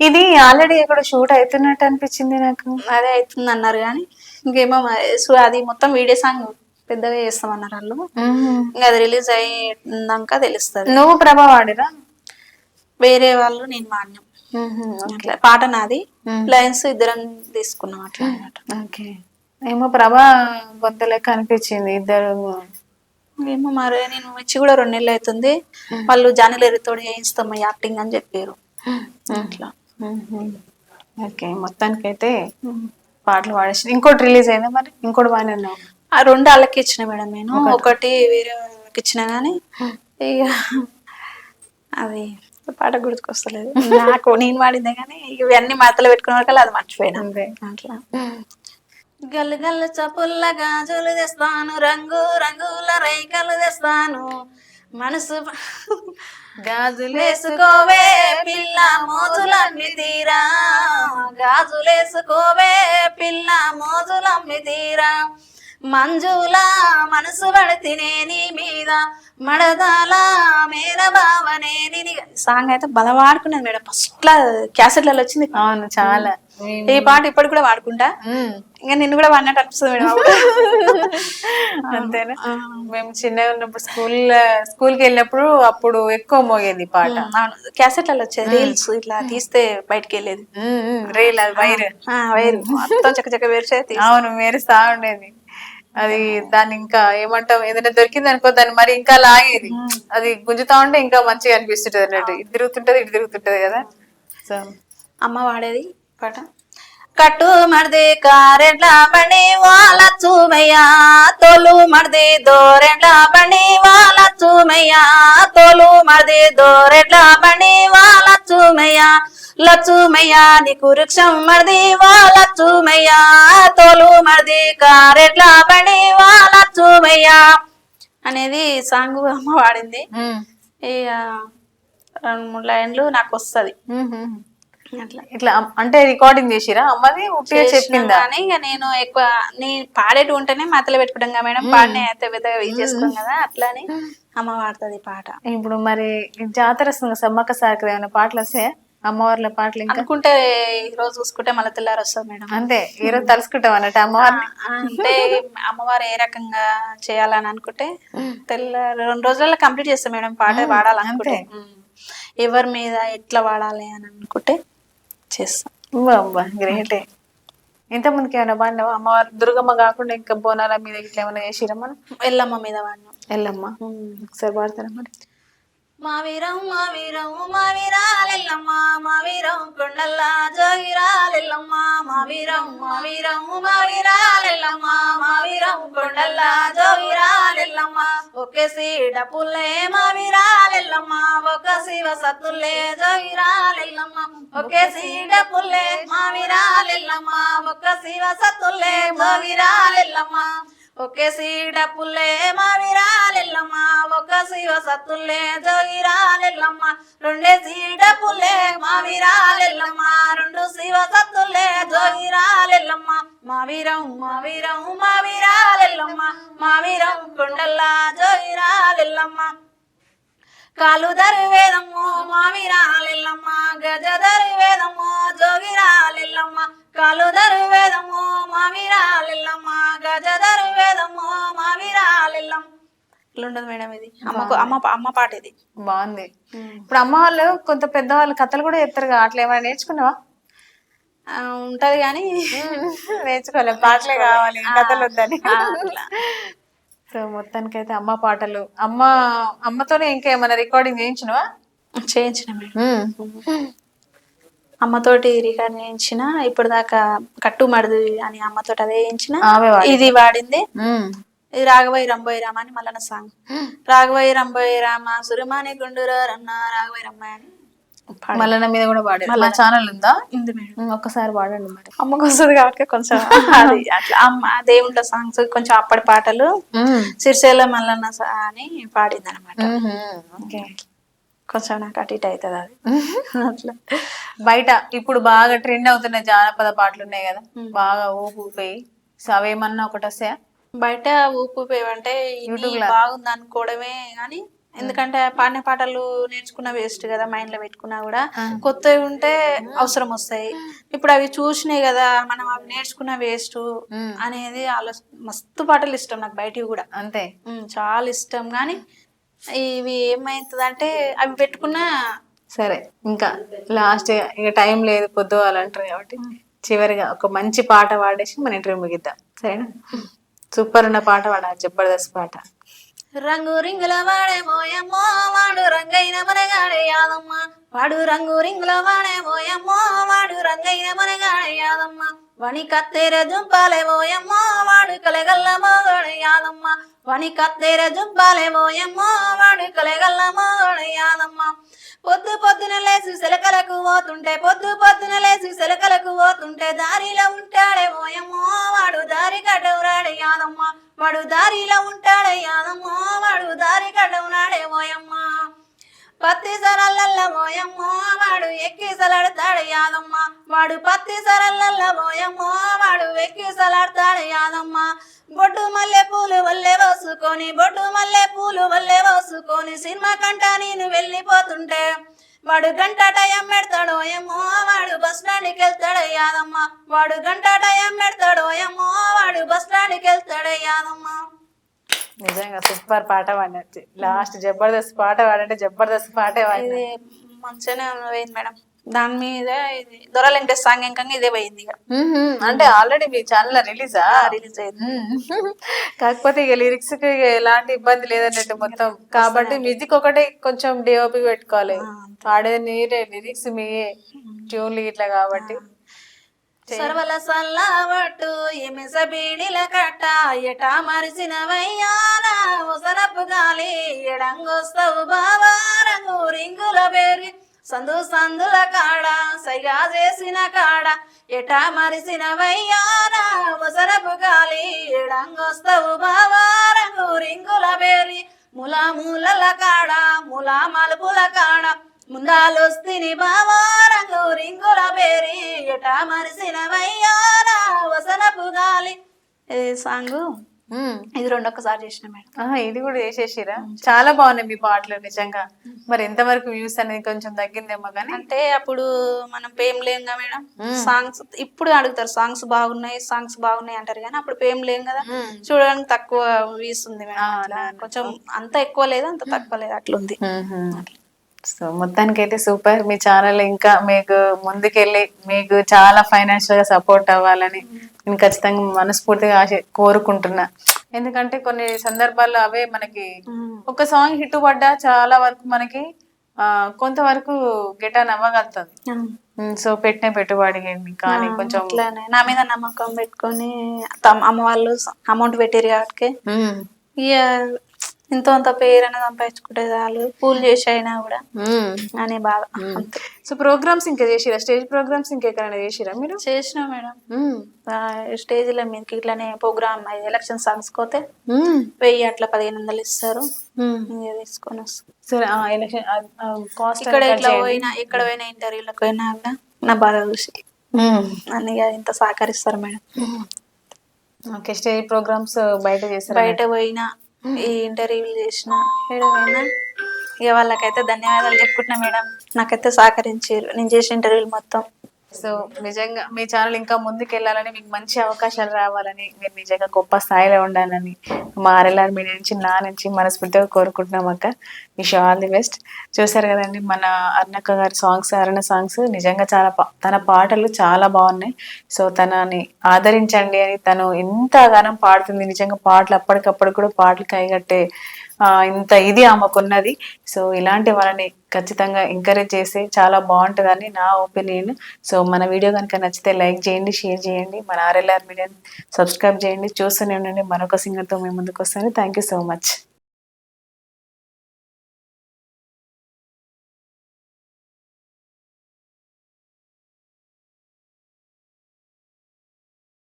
ఇది ఆల్రెడీ ఎక్కడ షూట్ అవుతున్నట్టు అనిపించింది నాకు. అదే అవుతుంది అన్నారు కానీ ఇంకేమో అది మొత్తం వీడియో సాంగ్ పెద్దగా చేస్తామన్నారు వాళ్ళు. ఇంకా అది రిలీజ్ అయ్యాక తెలుస్తుంది. నువ్వు ప్రభా వాడిరా? వేరే వాళ్ళు నేను మాన్యం అట్లా పాట నాది. లైన్స్ ఇద్దరం తీసుకున్నాం అట్లా అన్నమాట. ఓకే. ఏమో ప్రభా బొంత లెక్క అనిపించింది ఇద్దరు. ఏమో మరి నేను వచ్చి కూడా రెండు నెలలు అవుతుంది. వాళ్ళు జానలేరితోడు చేయిస్తాం యాక్టింగ్ అని చెప్పారు. అట్లా. ఓకే మొత్తానికైతే పాటలు పాడేసి ఇంకోటి రిలీజ్ అయిందా మరి? ఇంకోటి బాగానే ఉన్నావు? ఆ రెండు వాళ్ళకి ఇచ్చిన మేడం నేను. ఒకటి. వేరే వాళ్ళకి ఇచ్చిన కానీ ఇక అది పాట గుర్తుకొస్తలేదు. నాకు నేను వాడిందే కానీ ఇవన్నీ మాతలు పెట్టుకునే వరకు అది మర్చిపోయినా. అట్లా. గల్లు గల్లు చపుల్ల గాజులు తెస్తాను రంగు రంగుల రైకలు తెస్తాను. మనసు గాజులేసుకోవే పిల్ల మోజులమ్మి తీరా. గాజులేసుకోవే పిల్ల మోజులమ్మి తీరా. మంజుల మనసు పడితేనే నీ మీద మడదాల మేర బావనే నీ సాంగ్ అయితే బల వాడుకున్నది మేడం. ఫస్ట్ క్యాసెట్లలో వచ్చింది. అవును చాలా. ఈ పాట ఇప్పటికి కూడా వాడుకుంటా. ఇంకా నిన్ను కూడా వాడినట్టు అనిపిస్తుంది మేడం. అంతేనా? మేము చిన్నగా ఉన్నప్పుడు స్కూల్ స్కూల్కి వెళ్ళినప్పుడు అప్పుడు ఎక్కువ మోగేది పాట. అవును క్యాసెట్లలో వచ్చేది రీల్స్ ఇట్లా తీస్తే బయటికి వెళ్ళేది. రీల్ అది వైర్. వేరు. మొత్తం చక్క చక్క వేరు అవును మెరుస్తా ఉండేది. అది దాన్ని ఇంకా ఏమంటాం ఏదైనా దొరికింది అనుకో దాన్ని మరి ఇంకా లాగేది. అది గుంజుతా ఉంటే ఇంకా మంచిగా అనిపిస్తుంటది అన్నట్టు. ఇటు తిరుగుతుంటది ఇటు తిరుగుతుంటది కదా. సో అమ్మ వాడేది పాట. కట్టు మడిది కారెండ్ల బండి వాళ్ళ చూమయ్యా తోలు మడిది దోరెండ్ల బండి వాళ్ళ చూమయ్యా తోలు మడిది దోరెండ్ల బండి వాళ్ళ చూమయ్యా లచ్చుమయ్యా నీకు వృక్షం మడిది వాళ్ళ చూమయ్యా తోలు మడిది కారెండ్ల బండి వాళ్ళ చూమయ్యా అనేది సాంగ్ అమ్మ వాడింది. ఇక రెండు మూడు లైన్లు నాకు వస్తుంది. అట్లా. ఇట్లా అంటే రికార్డింగ్ చేసిరా? అమ్మది ఉట్టిగా చెప్పిందా? కానీ ఇక నేను ఎక్కువ నేను పాడేటి ఉంటేనే మతలు పెట్టుకుంటాం కదా మేడం. పాడినే అయితే పెద్దగా ఇది చేసుకోం కదా అట్లానే అమ్మ పాడుతుంది ఈ పాట. ఇప్పుడు మరి ఈ జాతర సమ్మక్క సారికి ఏమైనా పాటలు వస్తాయా? అమ్మవార్ల పాటలు ఇంకా? అనుకుంటే ఈ రోజు చూసుకుంటే మళ్ళీ తెల్లారు వస్తుంది మేడం. అంతే ఈరోజు తలుసుకుంటాం అన్నట్టు అమ్మవారిని. అంటే అమ్మవారు ఏ రకంగా చేయాలని అనుకుంటే తెల్ల రెండు రోజులలో కంప్లీట్ చేస్తాం మేడం పాట పాడాలనుకుంటే. ఎవరి మీద ఎట్లా వాడాలి అని అనుకుంటే చేస్తాం. అబ్బా గ్రేటే. ఇంత ముందుకి ఏమైనా బాడినావా అమ్మవారు దుర్గమ్మ కాకుండా ఇంకా బోనాల మీద ఇట్లా ఏమైనా చేసిరా మనం ఎల్లమ్మ మీద వాడినాం వెళ్ళమ్మా ఒకసారి పాడతారా మరి? మా వీరం మా వీరం మా వీరాలెల్లమ్మ మా వీరం కొండల్లా జోగిరాలెల్లమ్మ మా వీరం మా వీరం మా వీరాలెల్లమ్మ మా వీరం కొండల్లా జోగిరాలెల్లమ్మ. ఒకే సీడ పుల్లే మా వీరాలెల్లమ్మ ఒక శివ సత్తుల్లే జోగిరాలెల్లమ్మ. ఒకే సీడ పుల్లే మా వీరాలెల్లమ్మ ఒక శివ సత్తుల్లే జోగిరాలెల్లమ్మ. ఒక సీడ పుల్లే మా విరాలెల్లమ్మ ఒక శివ సత్తుల్లే జోగిరాలెల్లమ్మ. రెండే సీడ పుల్లే మా విరాలెల్లమ్మ రెండు శివ సత్తుల్లే జోగిరాలెల్లమ్మ. మా వీరం మా వీరం మా విరాలెల్లమ్మ మా వీరం కొండల్లా జోగిరాలెల్లమ్మ. కాలు వేదమ్మో మావిరాలెల్లమ్మ గజ వేదమ్మో జోగిరాలెల్లమ్మ. కాలు వేదము ఇట్లుండదు మేడం ఇది? అమ్మకు అమ్మ అమ్మ పాట ఇది. బాగుంది. ఇప్పుడు అమ్మ వాళ్ళు కొంత పెద్దవాళ్ళు కథలు కూడా చెప్తారు అట్లా ఏమైనా నేర్చుకున్నావా? ఉంటది కానీ నేర్చుకోలే పాటలే కావాలి కథలు వద్దని. సో మొత్తానికైతే అమ్మ పాటలు. అమ్మ అమ్మతోనే ఇంకా ఏమైనా రికార్డింగ్ చేయించినవా? చేయించిన మేడం. అమ్మతోటి రికార్డ్ చేయించిన ఇప్పుడు దాకా కట్టు మడది అని అమ్మతోటి అదే చేయించిన. ఇది వాడింది. ఇది రాఘవై రంబోయ్ రామ అని మల్లన్న సాంగ్ రాఘవై రంబోయ్ రామ సురమాని గుండుర రన్న రాఘవై రమ్మాయి అని. మల్లన్న మీద కూడా పాడారు మా ఛానల్ ఉందా? ఉంది మేడం. ఒక్కసారి పాడండి మరి. అమ్మకు వస్తుంది కాబట్టి కొంచెం అది అట్లా. అమ్మ దేవుళ్ళ సాంగ్స్ కొంచెం అప్పటి పాటలు సిరిసేల మల్లన్న అని పాడింది అనమాట కొంచెం నాకు అటు ఇటు అవుతుంది అది. అట్లా. బయట ఇప్పుడు బాగా ట్రెండ్ అవుతున్న జానపద పాటలు ఉన్నాయి కదా బాగా ఊపు ఊపిపోయి సో అవేమన్నా ఒకటి వస్తాయా? బయట ఊపు అంటే ఇది బాగుంది అనుకోవడమే కానీ ఎందుకంటే పాడిన పాటలు నేర్చుకున్న వేస్ట్ కదా మైండ్లో పెట్టుకున్నా కూడా. కొత్తవి ఉంటే అవసరం వస్తాయి. ఇప్పుడు అవి చూసినాయి కదా మనం అవి నేర్చుకున్న వేస్ట్ అనేది ఆలోచన మస్తు పాటలు ఇష్టం నాకు బయటివి కూడా. అంతే. ఉమ్, చాలా ఇష్టం. కానీ ఇవి ఏమైతుందంటే అవి పెట్టుకున్నా సరే ఇంకా లాస్ట్ ఇక టైం లేదు పొద్దువాలంటారు కాబట్టి చివరిగా ఒక మంచి పాట పాడేసి మన ఇంటర్వ్యూ ముగిద్దాం. సరేనా? సూపర్ ఉన్న పాట పాడాలి జబర్దస్త్ పాట. రంగు రింగుల వాడే మోయమ్మో వాడు రంగైన మనగాడే యాదమ్మ. వాడు రంగు రింగుల వాడే మోయమ్మో వాడు రంగైన మనగాడే యాదమ్మ. వని కత్తెర జుంపాలే మోయమ్మో వాడు కలగల్ల మోగడే యాదమ్మ. వని కత్తెర జుంపాలే మోయమ్మో వాడు కలగల్ల యాదమ్మ పొద్దు పొద్దున లేచి సిలకలకు పోతుంటే పొద్దు పొద్దున లేచి సిలకలకు పోతుంటే దారిలో ఉంటాడే మోయమ్మో వాడు దారి కట్టవురాడే యాదమ్మ. వాడు దారిలో ఉంటాడే యాదమ్మ వాడు దారి కట్టవునాడే పత్తి సరల్లల్ల పోయమ్మో వాడు ఎక్కి సలాడతాడు యాదమ్మ. వాడు పత్తి సరల్లల్ల పోయమ్మో వాడు ఎక్కి సలాడతాడు యాదమ్మ. బొడ్డు మల్లె పూలు వల్లే వసుకొని బొడ్డు మల్లె పూలు వల్లే వసుకొని సినిమా కంట నేను వెళ్ళిపోతుంటే వాడు గంట టయం పెడతాడో ఏమో వాడు బస్ స్టాండ్కి వెళ్తాడు యాదమ్మ. వాడు గంట టయం పెడతాడో ఏమో వాడు బస్ స్టాండ్కి వెళ్తాడు యాదమ్మ. నిజంగా సూపర్ పాట పాడినట్టు. లాస్ట్ జబర్దస్త్ పాట పాడంటే జబర్దస్త్ పాటే ఇది మంచిగానే పోయింది మేడం. దాని మీద ఇది దొర వెంకటేష్ సాంగ్ ఇంకా ఇదే పోయింది ఇక. అంటే ఆల్రెడీ మీ ఛానల్ రిలీజా రిలీజ్ అయింది. కాకపోతే ఇక లిరిక్స్కి ఎలాంటి ఇబ్బంది లేదన్నట్టు మొత్తం. కాబట్టి మ్యూజిక్ ఒకటే కొంచెం డిఓపి పెట్టుకోవాలి. పాడేది మీరే లిరిక్స్ మీ ట్యూన్లు ఇట్లా కాబట్టి. సర్వల సల్లావట్టు ఎమిస బీడిల కట్ట ఎటా మరిసిన వయ్యానా ఉసరపు గాలి. ఎడంగొస్తావు బావా రంగు రింగుల పేరు సందు సందుల కాడ సైగా చేసిన కాడ ఎటా మరిసిన వయ్యానా ఉసరపు గాలి. ఎడంగొస్తావు బావా రంగు రింగుల పేరు ములా మూలల కాడ ములా మలుపుల కాడ ముందాలొస్తిని బావా రంగు రింగుల బేరి ఎట మరిసిన వయ్యారా వసనపు గాలి. సాంగ్. ఇది రెండొక్కసారి చేసిన మేడం. ఇది కూడా చేసేసిరా? చాలా బాగున్నాయి మీ పాటలు నిజంగా. మరి ఎంతవరకు వ్యూస్ అనేది కొంచెం తగ్గిందేమో కానీ అంటే అప్పుడు మనం పేం లేంగా మేడం. సాంగ్స్ ఇప్పుడు అడుగుతారు సాంగ్స్ బాగున్నాయి సాంగ్స్ బాగున్నాయి అంటారు కానీ అప్పుడు పేం లేం కదా. చూడడానికి తక్కువ వ్యూస్ ఉంది మేడం కొంచెం అంత ఎక్కువ లేదు అంత తక్కువ లేదు అట్లుంది. సో మొత్తానికి అయితే సూపర్. మీ ఛానల్ ఇంకా మీకు ముందుకెళ్ళి మీకు చాలా ఫైనాన్షియల్గా సపోర్ట్ అవ్వాలని నేను ఖచ్చితంగా మనస్ఫూర్తిగా ఆశ కోరుకుంటున్నా. ఎందుకంటే కొన్ని సందర్భాల్లో అవే మనకి ఒక సాంగ్ హిట్ పడ్డా చాలా వరకు మనకి ఆ కొంతవరకు గెటాన్ అవ్వగలుగుతుంది. సో పెట్టిన పెట్టుబడి కానీ కొంచెం నా మీద నమ్మకం పెట్టుకొని తమ అమ్మ వాళ్ళు అమౌంట్ పెట్టారు కాబట్టి ఎంతో అంత పేరు అనేది సంపాదించుకుంటే చాలు పూలు చేసి అయినా కూడా. అనే బాధ. సో ప్రోగ్రామ్స్ ఇంకా చేసిరా? స్టేజ్ ప్రోగ్రామ్స్ ఇంకెక్కడైనా చేసిరా మీరు? చేసినా మేడం. మ్మ్. స్టేజ్ల మీదకి ఇట్లానే ప్రోగ్రామ్ ఎలక్షన్ సాంగ్స్ పోతే. వెయ్యి అట్లా పదిహేను వందలు ఇస్తారు. తీసుకొని వస్తాం. సరే ఎలక్షన్ కాస్ట్ ఇక్కడ ఇట్లా పోయినా ఇక్కడ పోయినా ఇంటర్వ్యూలకు పోయినా కూడా నా బాధ చూసి అన్ని ఇంత సహకరిస్తారు మేడం. ఓకే స్టేజ్ ప్రోగ్రామ్స్ బయట చేస్తారా? బయట పోయినా ఈ ఇంటర్వ్యూలు చేసిన. మేడం పోయినా ఇక వాళ్ళకైతే ధన్యవాదాలు చెప్పుకుంటున్నా మేడం. నాకైతే సహకరించారు. నేను చేసిన ఇంటర్వ్యూలు మొత్తం. సో నిజంగా మీ ఛానల్ ఇంకా ముందుకు వెళ్ళాలని మీకు మంచి అవకాశాలు రావాలని మీరు నిజంగా గొప్ప స్థాయిలో ఉండాలని మా ఆర్ఎల్ఆర్ మీ నుంచి నా నుంచి మనస్ఫూర్తిగా కోరుకుంటున్నాం అక్క. విష్ ఆల్ ది బెస్ట్ చూసారు కదండి మన అర్ణక్క గారి సాంగ్స్ అరుణ సాంగ్స్ నిజంగా చాలా తన పాటలు చాలా బాగున్నాయి. సో తనని ఆదరించండి అని తను ఎంతగానం పాడుతుంది. నిజంగా పాటలు అప్పటికప్పుడు కూడా పాటలు కైగట్టే ఇంత ఇది ఆమెకున్నది. సో ఇలాంటి వాళ్ళని ఖచ్చితంగా ఎంకరేజ్ చేస్తే చాలా బాగుంటుందని నా ఒపీనియన్ సో మన వీడియో కనుక నచ్చితే లైక్ చేయండి షేర్ చేయండి. మన ఆర్ఎల్ఆర్ మీడియా సబ్స్క్రైబ్ చేయండి. చూస్తూనే ఉండండి. మరొక సింగర్తో మేము ముందుకు వస్తాను. Thank you so much